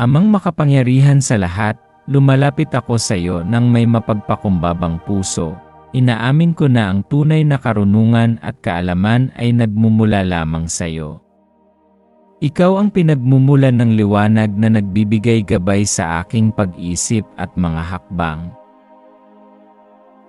Amang makapangyarihan sa lahat, lumalapit ako sa iyo nang may mapagpakumbabang puso. Inaamin ko na ang tunay na karunungan at kaalaman ay nagmumula lamang sa iyo. Ikaw ang pinagmumulan ng liwanag na nagbibigay gabay sa aking pag-isip at mga hakbang.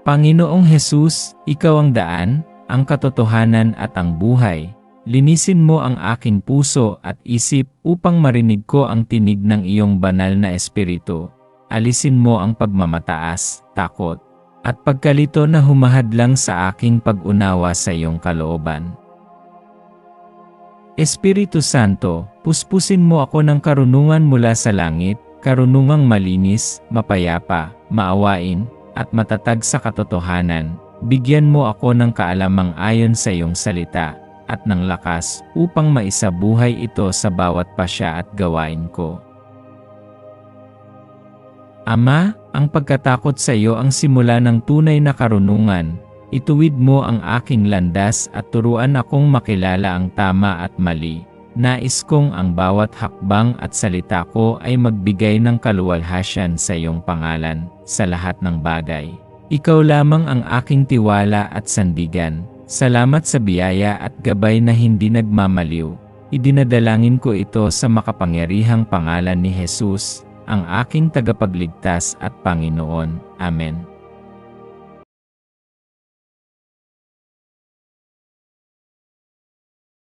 Panginoong Hesus, Ikaw ang daan, ang katotohanan at ang buhay. Linisin mo ang aking puso at isip upang marinig ko ang tinig ng iyong banal na espiritu. Alisin mo ang pagmamataas, takot, at pagkalito na humahadlang sa aking pag-unawa sa iyong kalooban. Espiritu Santo, puspusin mo ako ng karunungan mula sa langit, karunungang malinis, mapayapa, maawain, at matatag sa katotohanan. Bigyan mo ako ng kaalamang ayon sa iyong salita, at ng lakas upang maisabuhay ito sa bawat pasya at gawain ko. Ama, ang pagkatakot sa iyo ang simula ng tunay na karunungan. Ituwid mo ang aking landas at turuan akong makilala ang tama at mali. Nais kong ang bawat hakbang at salita ko ay magbigay ng kaluwalhasyan sa iyong pangalan sa lahat ng bagay. Ikaw lamang ang aking tiwala at sandigan. Salamat sa biyaya at gabay na hindi nagmamaliw. Idinadalangin ko ito sa makapangyarihang pangalan ni Jesus, ang aking tagapagligtas at Panginoon. Amen.